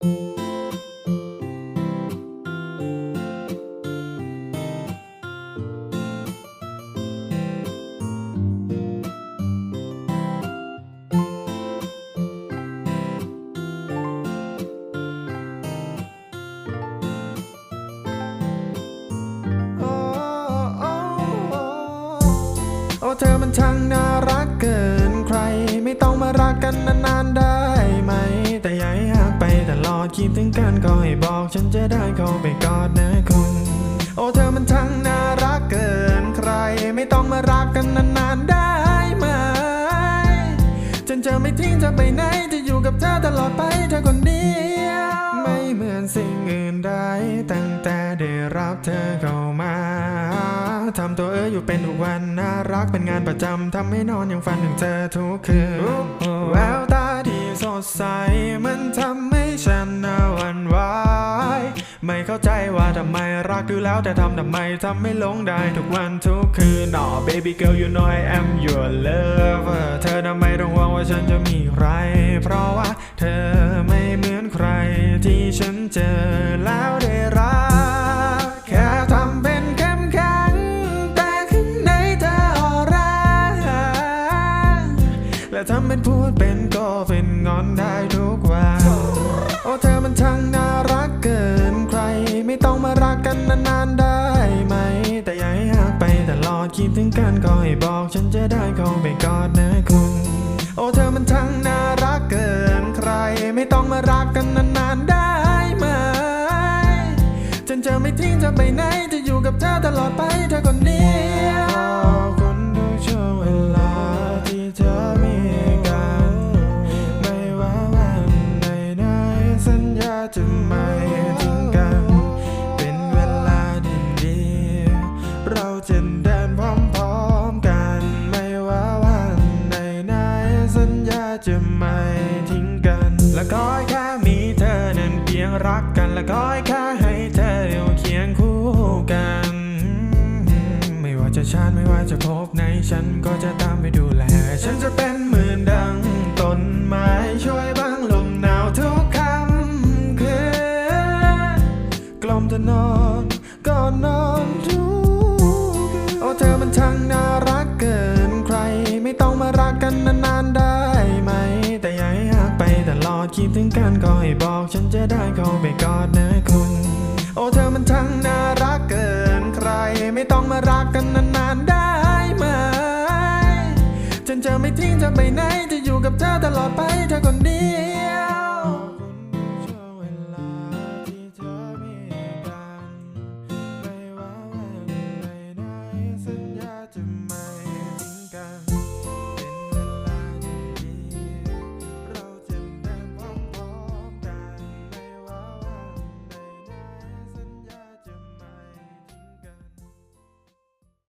โอ้เธอมันช่างน่ารักเกินใครไม่ต้องมา บอกฉันจะได้เข้าไปกอดนะคุณ โอ้เธอมันช่างน่ารักเกินใคร ไม่ต้องมารักกันนานๆได้ไหม ฉันจะไม่ทิ้งเธอไปไหน จะอยู่กับเธอตลอดไปเธอคนเดียว ไม่เหมือนสิ่งอื่นใดตั้งแต่ได้รับเธอเข้ามาทำตัวเอออยู่เป็นทุกวันน่ารักเป็นงานประจำทำให้นอนยังฝันถึงเธอทุกคืน ว่าทำไมรักดูแล้วแต่ทำทำไมทำไม่หลงได้ทุกวันทุกคืน Oh baby girl you know I am your lover เธอทำไมต้องห่วงว่าฉันจะมีใคร เพราะว่าเธอไม่เหมือนใครที่ฉันเจอแล้วได้รัก แค่ทำเป็นเข้มแข็งแต่ข้างในเธอออร่าและทำเป็นพูดเป็นก็เป็นงอนได้ทุกวัน กอดนะคุณโอ้เธอมันช่างน่ารักเกินใคร ไม่ต้องมารักกันนานๆได้ไหมฉันจะไม่ทิ้งเธอไปไหนจะอยู่กับเธอตลอดไปเธอคนเดียวคุณทุกช่วงเวลาที่เธอมีกันไม่ว่าวันไหนไหนสัญญาจะไม่ทิ้งกัน เป็นเวลาดีๆเราจะ ทิ้งกัน และก็แค่มีเธอนั้นเพียงรักกัน และก็แค่ให้เธออยู่เคียงคู่กัน ไม่ว่าจะชาติไม่ว่าจะพบไหนฉันก็จะตามไปดูแล ฉันจะเป็นเหมือนดังต้นไม้ช่วยบังลมหนาวทุกค่ำคืนกลมเธอนอน กันก็ให้บอกฉันจะได้เข้าไปกอดนะคุณ โอ้เธอมันทั้งน่ารักเกินใคร ไม่ต้องมารักกันนานๆได้ไหม ฉันจะไม่ทิ้งเธอไปไหน